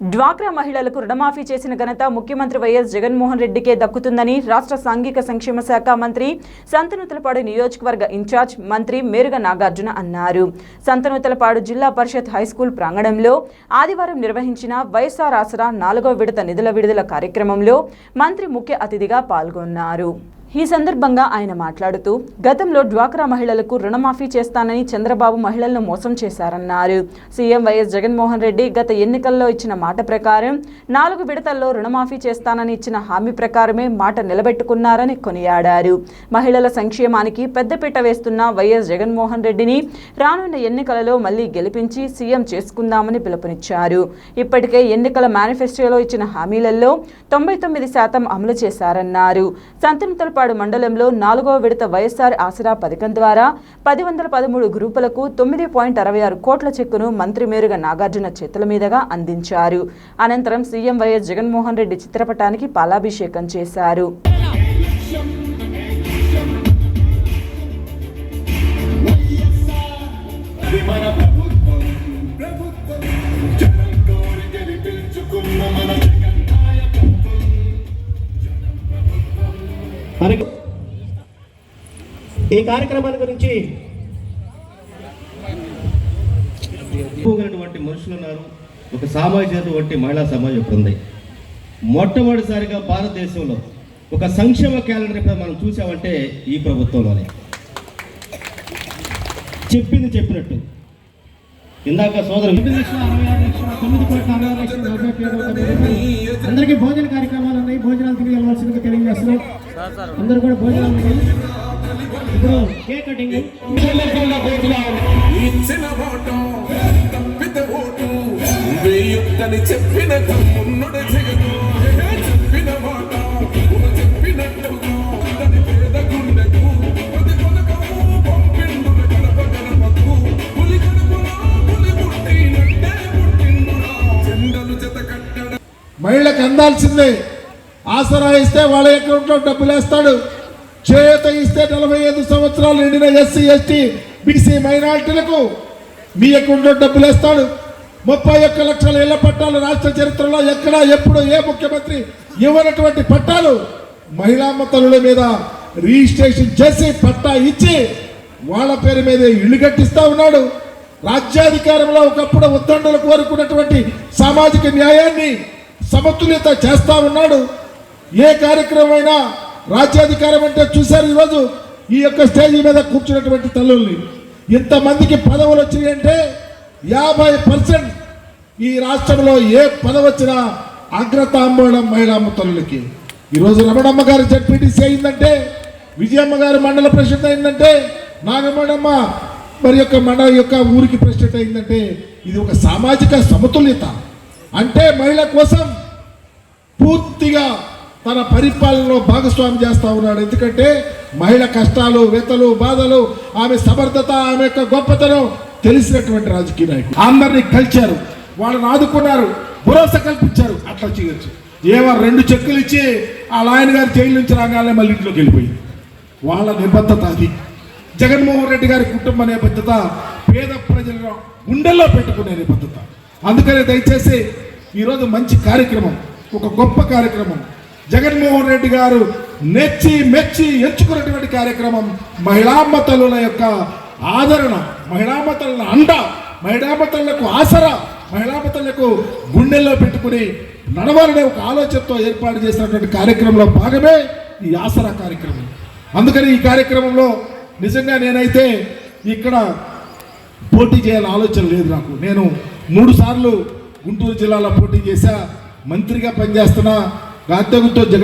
డ్వాక్రా మహిళలకు రుణమాఫీ చేసిన ఘనత ముఖ్యమంత్రి వైఎస్ జగన్మోహన్ రెడ్డికే దక్కుతుందని రాష్ట్ర సాంఘిక సంక్షేమ శాఖ మంత్రి సంతనూతలపాడు నియోజకవర్గ ఇన్ఛార్జ్ మంత్రి మేరుగ నాగార్జున అన్నారు. సంతనూతలపాడు జిల్లా పరిషత్ హైస్కూల్ ప్రాంగణంలో ఆదివారం నిర్వహించిన వైఎస్ఆర్ ఆసరా నాలుగో విడత నిధుల విడుదల కార్యక్రమంలో మంత్రి ముఖ్య అతిథిగా పాల్గొన్నారు. ఈ సందర్భంగా ఆయన మాట్లాడుతూ గతంలో డ్వాక్రా మహిళలకు రుణమాఫీ చేస్తానని చంద్రబాబు మహిళలను మోసం చేశారన్నారు. సీఎం వైఎస్ జగన్మోహన్ రెడ్డి గత ఎన్నికల్లో ఇచ్చిన మాట ప్రకారం నాలుగు విడతల్లో రుణమాఫీ చేస్తానని ఇచ్చిన హామీ ప్రకారమే మాట నిలబెట్టుకున్నారని కొనియాడారు. మహిళల సంక్షేమానికి పెద్దపీట వేస్తున్న వైఎస్ జగన్మోహన్ రెడ్డిని రానున్న ఎన్నికలలో మళ్ళీ గెలిపించి సీఎం చేసుకుందామని పిలుపునిచ్చారు. ఇప్పటికే ఎన్నికల మేనిఫెస్టోలో ఇచ్చిన హామీలలో తొంభై తొమ్మిది శాతం అమలు చేశారన్నారు. సంతనతలపాడు మండలంలో నాలుగవ విడత వైఎస్ఆర్ ఆసరా పథకం ద్వారా పది వందల పదమూడు గ్రూపులకు తొమ్మిది పాయింట్ అరవై ఆరు కోట్ల చెక్కును మంత్రి మేరుగా నాగార్జున చేతుల మీదుగా అందించారు. అనంతరం సీఎం వైఎస్ జగన్మోహన్ రెడ్డి చిత్రపటానికి పాలాభిషేకం చేశారు. మన ఈ కార్యక్రమాల గురించి ఎక్కువైనటువంటి మనుషులు ఉన్నారు. ఒక సామాజికటువంటి మహిళా సమాజం ఇప్పుడు ఉంది. మొట్టమొదటిసారిగా భారతదేశంలో ఒక సంక్షేమ క్యాలెండర్ ఇప్పుడు మనం చూసామంటే ఈ ప్రభుత్వంలోనే. చెప్పింది చెప్పినట్టు. ఇందాక సోదరు. అందరికీ భోజన కార్యక్రమాలు ఉన్నాయి. భోజనాలు తిరిగి వెళ్ళవలసిందిగా తెలియజేస్తున్నాం. అందరూ కూడా భోజనాలు కటింగ్. ఇచ్చిన ఓటు తప్పిత ఓటు. వేయొద్దని చెప్పిన తమ్మున్నడు మాట చెప్పినట్టుగా పేద గుండెకు మహిళలకు అందాల్సిందే. ఆసరా ఇస్తే వాళ్ళ అకౌంట్లో డబ్బులు వేస్తాడు చేయూత ఇస్తే నలభై ఐదు సంవత్సరాలు నిండిన ఎస్సీ ఎస్టీ బీసీ మైనార్టీలకు మీ అకౌంట్లో డబ్బులు వేస్తాడు. ముప్పై ఒక్క లక్షల ఇళ్ళ పట్టాలు రాష్ట్ర చరిత్రలో ఎక్కడ ఎప్పుడు ఏ ముఖ్యమంత్రి ఇవ్వనటువంటి పట్టాలు మహిళా మతలుల మీద రిజిస్ట్రేషన్ చేసి పట్టా ఇచ్చి వాళ్ళ పేరు మీద ఇల్లు కట్టిస్తా ఉన్నాడు. రాజ్యాధికారంలో ఒకప్పుడు ఉద్దండలు కోరుకున్నటువంటి సామాజిక న్యాయాన్ని సమతుల్యత చేస్తా ఉన్నాడు. ఏ కార్యక్రమం అయినా రాజ్యాధికారం అంటే చూశారు ఈరోజు ఈ యొక్క స్టేజ్ మీద కూర్చున్నటువంటి తల్లుల్ని. ఇంతమందికి పదవులు వచ్చినాయంటే యాభై పర్సెంట్ ఈ రాష్ట్రంలో ఏ పదవి వచ్చినా అగ్రతాంబూలం మహిళామ్మ తల్లులకి ఈరోజు రమణమ్మ గారు జడ్పీటీసీ అయిందంటే విజయమ్మ గారు మండల ప్రెసిడెంట్ అయిందంటే నాగమణమ్మ మరి యొక్క మండల యొక్క ఊరికి ప్రెసిడెంట్ అయిందంటే ఇది ఒక సామాజిక సమతుల్యత. అంటే మహిళ కోసం పూర్తిగా తన పరిపాలనలో భాగస్వామి చేస్తూ ఉన్నాడు. ఎందుకంటే మహిళ కష్టాలు వెతలు బాధలు ఆమె సమర్థత ఆమె యొక్క గొప్పతనం తెలిసినటువంటి రాజకీయ నాయకులు అందరినీ కలిచారు. వాళ్ళని ఆదుకున్నారు. భరోసా కల్పించారు. అట్లా చేయొచ్చు. ఏవో రెండు చెక్కులు ఇచ్చి ఆ లాయన్ గారు జైలు నుంచి రాగానే మళ్ళీ ఇంట్లోకి వెళ్ళిపోయింది. వాళ్ళ నిబద్ధత అది. జగన్మోహన్ రెడ్డి గారి కుటుంబ నిబద్ధత పేద ప్రజలను గుండెల్లో పెట్టుకునే నిబద్ధత. అందుకనే దయచేసి ఈరోజు మంచి కార్యక్రమం ఒక గొప్ప కార్యక్రమం. జగన్మోహన్ రెడ్డి గారు నెచ్చి మెచ్చి ఎంచుకున్నటువంటి కార్యక్రమం మహిళామ్మ తల్లుల యొక్క ఆదరణ మహిళామ్మ తల్లుల అండ మహిళామ్మ తల్లులకు ఆసరా మహిళామ్మ తల్లులకు గుండెల్లో పెట్టుకుని నడవాలనే ఒక ఆలోచనతో ఏర్పాటు చేసినటువంటి కార్యక్రమంలో భాగమే ఈ ఆసరా కార్యక్రమం. అందుకని ఈ కార్యక్రమంలో నిజంగా నేనైతే ఇక్కడ పోటీ చేయాలని ఆలోచన లేదు నాకు. నేను మూడు సార్లు గుంటూరు జిల్లాలో పోటీ చేశా మంత్రిగా పనిచేస్తున్నా ಕಾಂತಗುತ್ತ ಜಗ